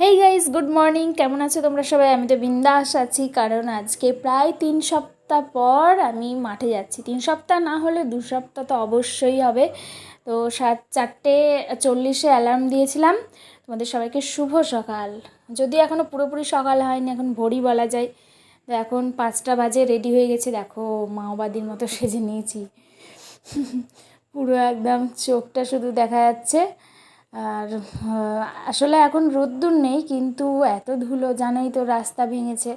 Hey guys good morning কেমন আছো তোমরা সবাই? আমি তো বিন্দাস আছি, কারণ আজকে প্রায় তিন সপ্তাহ পর আমি মাঠে যাচ্ছি। তিন সপ্তাহ না হলে দু সপ্তাহ তো অবশ্যই হবে। তো সাত, চারটে, চল্লিশে অ্যালার্ম দিয়েছিলাম। তোমাদের সবাইকে শুভ সকাল। যদি এখনও পুরোপুরি সকাল হয়নি, এখন ভোরই বলা যায়। তো এখন পাঁচটা বাজে রেডি হয়ে গেছে। দেখো, মাওবাদীর মতো সেজে নিয়েছি। পুরো একদম চোখটা শুধু দেখা যাচ্ছে। আর আসলে এখন রোদ্দুর নেই, কিন্তু এত ধুলো, জানোই তো রাস্তা ভেঙেছে।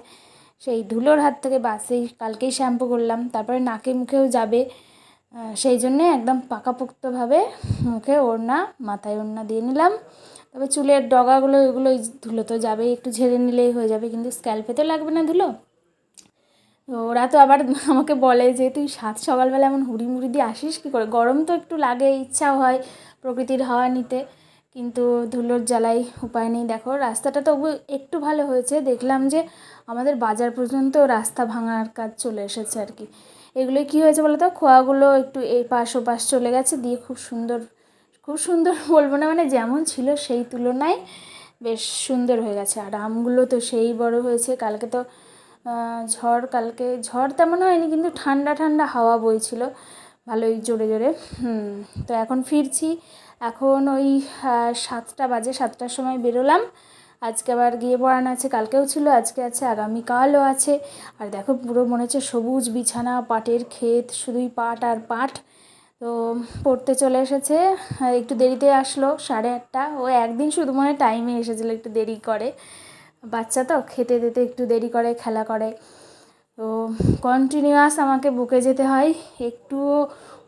সেই ধুলোর হাত থেকে বাসেই কালকেই শ্যাম্পু করলাম, তারপরে নাকে মুখেও যাবে। সেই জন্যে একদম পাকাপোক্তভাবে মুখে ওড়না, মাথায় ওড়না দিয়ে নিলাম। তবে চুলের ডগাগুলো এগুলো ধুলো তো যাবেই, একটু ঝেড়ে নিলেই হয়ে যাবে, কিন্তু স্ক্যাল্পে তো লাগবে না ধুলো। ওরা তো আবার আমাকে বলে যে, তুই সাত সকালবেলা এমন হুড়ি মুড়ি দিয়ে আসিস কী করে? গরম তো একটু লাগে, ইচ্ছাও হয় প্রকৃতির হাওয়া নিতে। কিন্তু ধুলোর জ্বালাই উপায় নেই। দেখো, রাস্তাটা তবু একটু ভালো হয়েছে। দেখলাম যে আমাদের বাজার পর্যন্ত রাস্তা ভাঙার কাজ চলে এসেছে আর কি। এগুলো কী হয়েছে বলো তো খোয়াগুলো একটু এই পাশ ও পাশ চলে গেছে। দিয়ে খুব সুন্দর খুব সুন্দর বলব না মানে যেমন ছিল সেই তুলনায় বেশ সুন্দর হয়ে গেছে। আর আমগুলো তো সেই বড় হয়েছে। কালকে তো ঝড়, কালকে ঝড় তেমন হয়নি, কিন্তু ঠান্ডা ঠান্ডা হাওয়া বইছিল। ভালোই জোরে জোরে। তো এখন ফিরছি। এখন ওই সাতটা বাজে, সাতটার সময় বেরোলাম। আজকে আবার গিয়ে পড়ানো আছে, কালকেও ছিল, আজকে আছে, আগামীকালও আছে। আর দেখো পুরো মনে হচ্ছে সবুজ বিছানা, পাটের ক্ষেত, শুধুই পাট আর পাট। তো পড়তে চলে এসেছে একটু দেরিতে আসলো, সাড়ে আটটা। ও একদিন শুধু মনে টাইমে এসেছিল, একটু দেরি করে। বাচ্চা তো, খেতে দিতে একটু দেরি করে, খেলা করে। তো কন্টিনিউয়াস আমাকে বুকে যেতে হয়। একটুও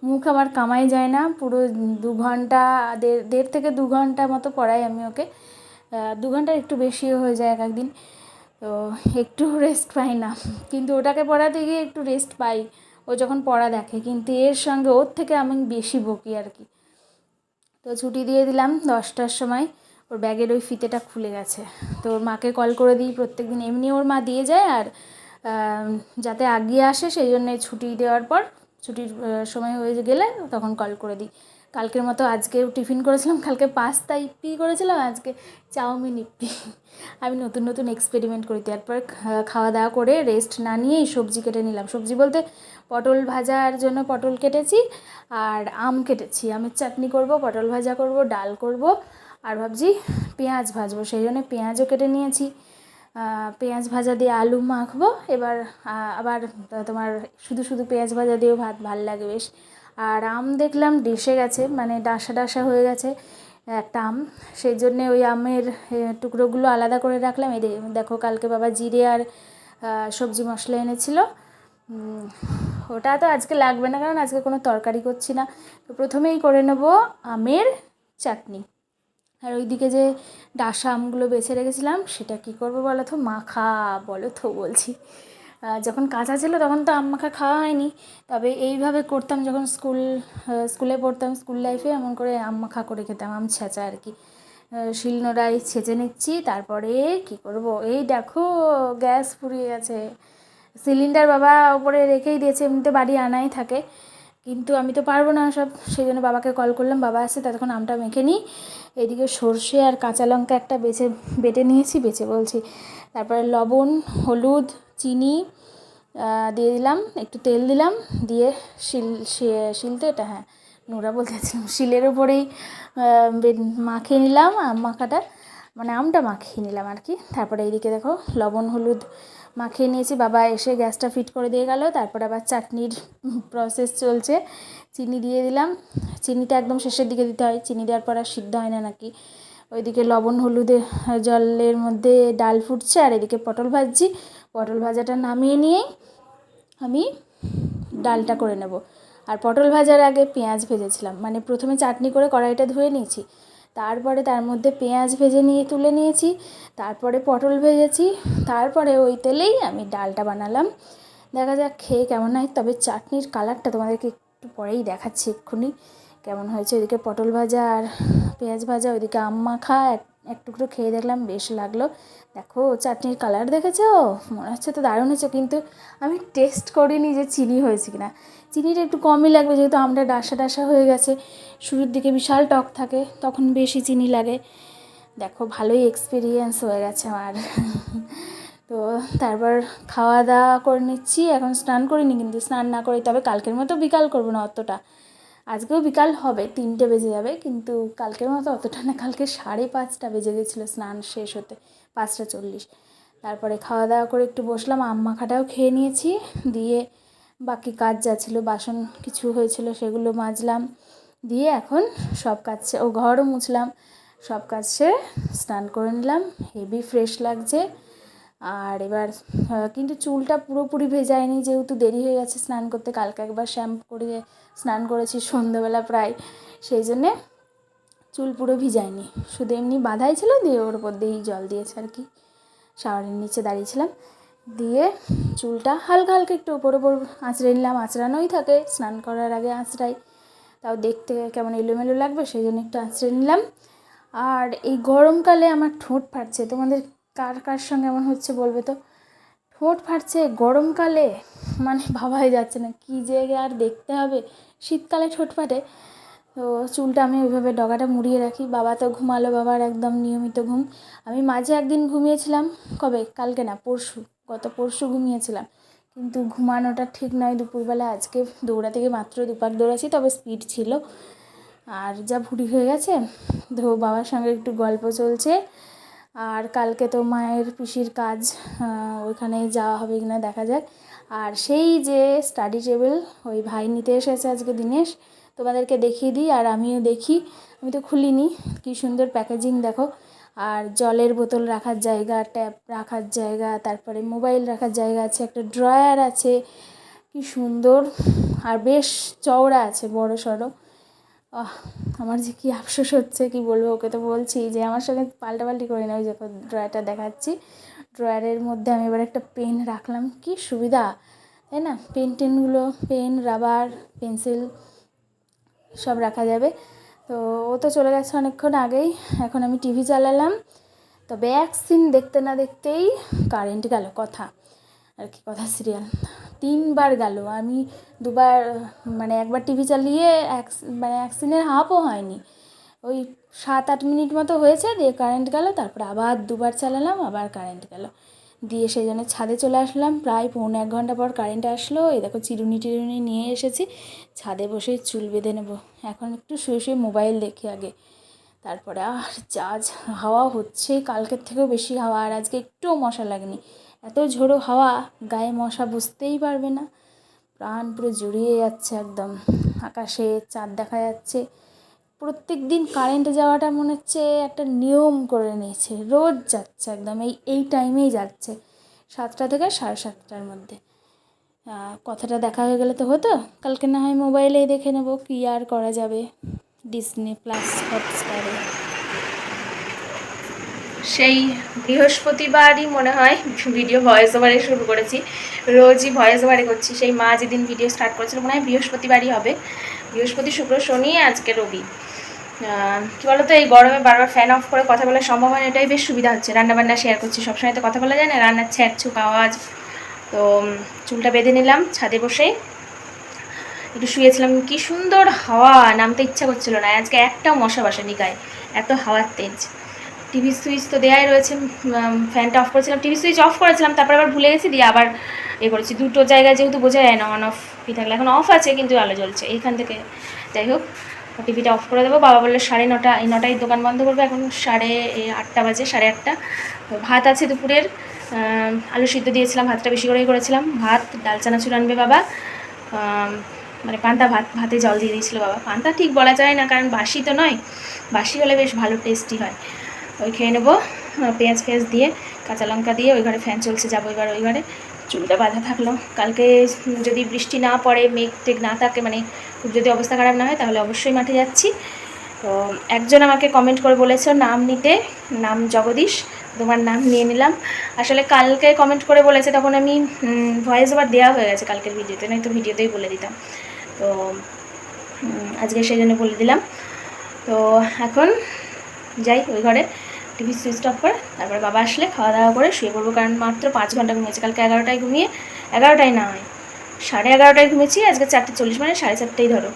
মুখ আমার কামাই যায় না, পুরো দু ঘণ্টা দেড় থেকে দু ঘণ্টা মতো পড়াই আমি ওকে। দু ঘণ্টার একটু বেশিও হয়ে যায় এক একদিন। তো একটু রেস্ট পাই না। কিন্তু ওটাকে পড়াতে গিয়ে একটু রেস্ট পাই। ও যখন পড়া দেখে, কিন্তু এর সঙ্গে ওর থেকে আমি বেশি বকি আর কি। তো ছুটি দিয়ে দিলাম দশটার সময়। ওর ব্যাগের ওই ফিতেটা খুলে গেছে। তো ওর মাকে কল করে দিই প্রত্যেক দিন এমনি ওর মা দিয়ে যায় আর যাতে আগিয়ে আসে, সেই জন্যে ছুটি দেওয়ার পর, ছুটির সময় হয়ে গেলে তখন কল করে দিই। কালকের মতো আজকেও টিফিন করেছিলাম, কালকে পাস্তা ইপ্পি করেছিলাম, আজকে চাউমিন ইপ্পি। আমি নতুন নতুন এক্সপেরিমেন্ট করি। তারপর খাওয়া দাওয়া করে রেস্ট না নিয়েই সবজি কেটে নিলাম। সবজি বলতে পটল ভাজার জন্য পটল কেটেছি, আর আম কেটেছি। আমের চাটনি করব, পটল ভাজা করব, ডাল করব, আর ভাবছি পেঁয়াজ ভাজবো। সেই জন্য পেঁয়াজও কেটে নিয়েছি। পেঁয়াজ ভাজা দিয়ে আলু মাখবো। এবার আবার তোমার শুধু শুধু পেঁয়াজ ভাজা দিয়েও ভাত ভালো লাগে বেশ। আর আম দেখলাম ডেসে গেছে মানে ডাসা ডাসা হয়ে গেছে একটা আম। সেই জন্যে ওই আমের টুকরোগুলো আলাদা করে রাখলাম। এই দেখো কালকে বাবা জিরে আর সবজি মশলা এনেছিল। ওটা তো আজকে লাগবে না, কারণ আজকে কোনো তরকারি করছি না। তো প্রথমেই করে নেব আমের চাটনি। আর ওইদিকে যে ডাসা আমগুলো বেছে রেখেছিলাম সেটা কী করব বলো তো? মাখা বলো তো বলছি। যখন কাঁচা ছিল তখন তো আম মাখা খাওয়া হয়নি। তবে এইভাবে করতাম যখন স্কুল স্কুলে পড়তাম স্কুল লাইফে এমন করে আম মাখা করে খেতাম আম ছেঁচা আর কি। আহ, শিলনোড়ায় ছেঁচে নিচ্ছি তারপরে কি করব? এই দেখো গ্যাস ফুরিয়ে গেছে। সিলিন্ডার বাবা ওপরে রেখেই দিয়েছে এমনিতে বাড়ি আনাই থাকে। কিন্তু আমি তো পারব না সব সেই জন্য বাবাকে কল করলাম, বাবা আসছে, ততক্ষণ আমটা মেখে নিই। এদিকে সর্ষে আর কাঁচা লঙ্কা একটা বেছে, বেটে নিয়েছি, বেছে বলছি। তারপরে লবণ, হলুদ, চিনি দিয়ে দিলাম, একটু তেল দিলাম, দিয়ে শিল শিলতে এটা হ্যাঁ নোড়া বলতে চাচ্ছিলাম, শিলের ওপরেই মাখিয়ে নিলাম, আম মাখাটা মানে আমটা মাখিয়ে নিলাম আর কি। তারপরে এইদিকে দেখো, লবণ, হলুদ মাখিয়ে নিয়েছি। বাবা এসে গ্যাসটা ফিট করে দিয়ে গেল, তারপর আবার চাটনির প্রসেস চলছে। চিনি দিয়ে দিলাম। চিনিটা একদম শেষের দিকে দিতে হয়। চিনি দেওয়ার পর আর সিদ্ধ হয় না নাকি? ওইদিকে লবণ, হলুদে, জলের মধ্যে ডাল ফুটছে আর এদিকে পটল ভাজছি। পটল ভাজাটা নামিয়ে নিয়েই আমি ডালটা করে নেব। আর পটল ভাজার আগে পেঁয়াজ ভেজেছিলাম। মানে প্রথমে চাটনি করে কড়াইটা ধুয়ে নিয়েছি। তারপরে তার মধ্যে পেঁয়াজ ভেজে নিয়ে তুলে নিয়েছি, তারপরে পটল ভেজেছি, তারপরে ওই তেলেই আমি ডালটা বানালাম। দেখা যাক খেয়ে কেমন হয়, তবে চাটনির কালারটা তোমাদেরকে একটু পরেই দেখাচ্ছি এক্ষুনি। কেমন হয়েছে, ওইদিকে পটল ভাজা আর পেঁয়াজ ভাজা, ওইদিকে আম মাখা, এক এক টুকরো খেয়ে দেখলাম, বেশ লাগল। দেখো, চাটনির কালার দেখেছ? মনে হচ্ছে তো দারুণ হয়েছে, কিন্তু আমি টেস্ট করিনি যে চিনি হয়েছে কিনা। চিনিটা একটু কমই লাগবে, যেহেতু আমরা ডাসা ডাসা হয়ে গেছে। শুরুর দিকে বিশাল টক থাকে, তখন বেশি চিনি লাগে। দেখো, ভালোই এক্সপিরিয়েন্স হয়ে গেছে আমার। তো তারপর খাওয়া দাওয়া করে নিচ্ছি, এখন স্নান করিনি, কিন্তু স্নান না করি তবে কালকের মতো বিকাল করব না অতটা। আজকেও বিকাল হবে, তিনটে বেজে যাবে, কিন্তু কালকের মতো অতটা না, কালকে সাড়ে পাঁচটা বেজে গেছিল স্নান শেষ হতে, পাঁচটা চল্লিশ। তারপরে খাওয়া দাওয়া করে একটু বসলাম, আম মাখাটাও খেয়ে নিয়েছি, দিয়ে বাকি কাজ যা ছিল, বাসন কিছু হয়েছিল সেগুলো মাজলাম, দিয়ে এখন সব কাজ ও ঘরও মুছলাম, সব কাজ সেরে স্নান করে নিলাম, হেভি ফ্রেশ লাগছে। আর এবার কিন্তু চুলটা পুরোপুরি ভেজায়নি যেহেতু দেরি হয়ে গেছে স্নান করতে। কালকে একবার শ্যাম্পু করে স্নান করেছি সন্ধ্যেবেলা প্রায়। সেই জন্যে চুল পুরো ভিজায়নি। শুধু এমনি বাঁধাই ছিল, দিয়ে ওর উপর দিয়েই জল দিয়েছে আর কি। শাওয়ারের নিচে দাঁড়িয়েছিলাম। দিয়ে চুলটা হালকা হালকা একটু ওপর ওপর আঁচড়ে নিলাম। আঁচড়ানোই থাকে, স্নান করার আগে আঁচড়াই। তাও দেখতে কেমন এলোমেলো লাগবে, সেই জন্য একটু আঁচড়ে নিলাম। আর এই গরমকালে আমার ঠোঁট ফাটছে। তোমাদের কার কার সঙ্গে এমন হচ্ছে বলবে তো? ঠোঁট ফাটছে গরমকালে। মানে ভাবাই যাচ্ছে না, কী যে আর দেখতে হবে। শীতকালে ঠোঁট ফাটে, তো চুলটা আমি ওইভাবে ডগাটা মুড়িয়ে রাখি। বাবা তো ঘুমালো, বাবার একদম নিয়মিত ঘুম। আমি মাঝে একদিন ঘুমিয়েছিলাম, কবে? কালকে না, পরশু। গত পরশু ঘুমিয়েছিলাম। কিন্তু ঘুমানোটা ঠিক নয় দুপুরবেলা। আজকে দৌড়া থেকে মাত্র দুপাক দৌড়াচ্ছি, তবে স্পিড ছিল। আর যা ভুড়ি হয়ে গেছে, তো বাবার সঙ্গে একটু গল্প চলছে। আর কালকে তো মায়ের পিসির কাজ ওইখানে যাওয়া হবে কিনা দেখা যাক। আর সেই যে স্টাডি টেবিল ওই ভাই নিতে এসেছে আজকে দিনেশ, তোমাদেরকে দেখিয়ে দিই আর আমিও দেখি। আমি তো খুলিনি, কি সুন্দর প্যাকেজিং দেখো। আর জলের বোতল রাখার জায়গা ট্যাপ রাখার জায়গা, তারপরে মোবাইল রাখার জায়গা আছে, একটা ড্রয়ার আছে, কি সুন্দর। আর বেশ চওড়া আছে বড় সড়ো আমার যে কী আফসোস হচ্ছে, কি বলব ওকে তো বলছি যে আমার সঙ্গে পাল্টাপাল্টি করি না, ওই যে ড্রয়ারটা দেখাচ্ছি। ড্রয়ারের মধ্যে আমি এবার একটা পেন রাখলাম। কি সুবিধা, তাই না? পেন টেনগুলো, পেন, রাবার, পেন্সিল সব রাখা যাবে। তো ও তো চলে গেছে অনেকক্ষণ আগেই। এখন আমি টিভি চালালাম। তবে এক সিন দেখতে না দেখতেই কারেন্ট গেল। কথা। আর কি, কথা সিরিয়াল। তিনবার গেল। আমি দুবার মানে একবার টিভি চালিয়ে এক মানে এক সিনের হাফও হয়নি। ওই সাত আট মিনিট মতো হয়েছে, দিয়ে কারেন্ট গেল, তারপর আবার দুবার চালালাম, আবার কারেন্ট গেল। দিয়ে সেই জন্য ছাদে চলে আসলাম। প্রায় পৌনে এক ঘণ্টা পর কারেন্ট আসলো। এই দেখো চিরুনি টিরুনি নিয়ে এসেছি। ছাদে বসে চুল বেঁধে নেব। এখন একটু শুয়ে শুয়ে মোবাইল দেখি আগে। তারপরে আর যা, হাওয়া হচ্ছে, কালকের থেকেও বেশি হাওয়া, আর আজকে একটুও মশা লাগেনি। এত ঝোড়ো হাওয়া, গায়ে মশা বুঝতেই পারবে না। প্রাণ পুরো জুড়িয়ে যাচ্ছে একদম। আকাশে চাঁদ দেখা যাচ্ছে। প্রত্যেক দিন কারেন্ট যাওয়াটা মনে হচ্ছে একটা নিয়ম করে নিয়েছে। রোজ যাচ্ছে একদম, এই এই টাইমেই যাচ্ছে। সাতটা থেকে সাড়ে সাতটার মধ্যে। কথাটা দেখা হয়ে গেলে তো হতো। কালকে না হয় মোবাইলেই দেখে নেব কী আর করা যাবে। ডিসনি প্লাস হটস্টারে সেই বৃহস্পতিবারই মনে হয় ভিডিও ভয়েস ওভারে শুরু করেছি। রোজই ভয়েস ওভারে করছি। সেই মা যেদিন ভিডিও স্টার্ট করেছিল, মনে হয় বৃহস্পতিবারই হবে। বৃহস্পতি, শুক্র, শনি, আজকে রবি। কী বলতো, এই গরমে বারবার ফ্যান অফ করে কথা বলার হয় এটাই বেশ সুবিধা হচ্ছে। রান্নাবান্না শেয়ার করছি। সবসময় তো কথা বলা যায় না, রান্নার ছ্যাঁক, ছুক, আওয়াজ। তো চুলটা বেঁধে নিলাম ছাদে বসে। একটু শুয়েছিলাম। কি সুন্দর হাওয়া, নামতে ইচ্ছা করছিল না। আজকে একটাও মশা বাসেনি গায়ে, এত হাওয়ার তেজ। টিভি সুইচ তো দেওয়াই রয়েছে ফ্যানটা অফ করেছিলাম, টিভি সুইচ অফ করেছিলাম, তারপর আবার ভুলে গেছি, দিয়ে আবার এ করেছি। দুটো জায়গায় যেহেতু বোঝা যায় না অন অফ কি থাকলে। এখন অফ আছে, কিন্তু আলো জ্বলছে। এইখান থেকে যাই হোক, টিভিটা অফ করে দেবো। বাবা বলল, সাড়ে নটা, এই নটায় দোকান বন্ধ করবে, এখন সাড়ে আটটা বাজে, সাড়ে আটটা। ভাত আছে দুপুরের। আলু সিদ্ধ দিয়েছিলাম, ভাতটা বেশি করেই করেছিলাম। ভাত, ডাল, চানাচুর আনবে বাবা। মানে পান্তা ভাত, ভাতে জল দিয়ে দিয়েছিল বাবা। পান্তা ঠিক বলা যায় না, কারণ বাসি তো নয়। বাসি হলে বেশ ভালো টেস্টি হয়। ওই খেয়ে নেব পেঁয়াজ ফেঁয়াজ দিয়ে, কাঁচা লঙ্কা দিয়ে, ওই ঘরে ফ্যান চলছে, যাব এবার ওই ঘরে। চুলটা বাঁধা থাকল। কালকে যদি বৃষ্টি না পড়ে, মেঘ টেঘ না থাকে মানে খুব যদি অবস্থা খারাপ না হয়, তাহলে অবশ্যই মাঠে যাচ্ছি। তো একজন আমাকে কমেন্ট করে বলেছে, নাম নিতে, নাম জগদীশ, তোমার নাম নিয়ে নিলাম। আসলে কালকে কমেন্ট করে বলেছে, তখন আমি ভয়েস ওভার দেওয়া হয়ে গেছে কালকের ভিডিওতে নয়তো ভিডিওতেই বলে দিতাম। তো আজকে সেই জন্য বলে দিলাম। তো এখন যাই ওই ঘরে। টিভি সুইচ অফ করে তারপরে বাবা আসলে খাওয়া দাওয়া করে শুয়ে পড়ব। কারণ মাত্র পাঁচ ঘণ্টা ঘুমিয়েছি, কালকে এগারোটায় ঘুমিয়ে এগারোটায় না হয়, সাড়ে এগারোটায় ঘুমিয়েছি, আজকে চারটে চল্লিশ মানে সাড়ে চারটেই ধরো।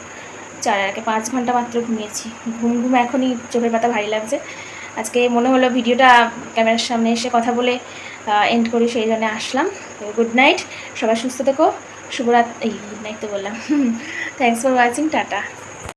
চার, আগে পাঁচ ঘণ্টা মাত্র ঘুমিয়েছি। ঘুম ঘুম এখনই চোখের পাতা ভারী লাগছে। আজকে মনে হলো ভিডিওটা ক্যামেরার সামনে এসে কথা বলে এন্ড করি, সেই জন্য আসলাম। গুড নাইট সবাই সুস্থ থেকো, শুভরাত, এই গুড নাইট তো বললাম। Thanks for watching tata.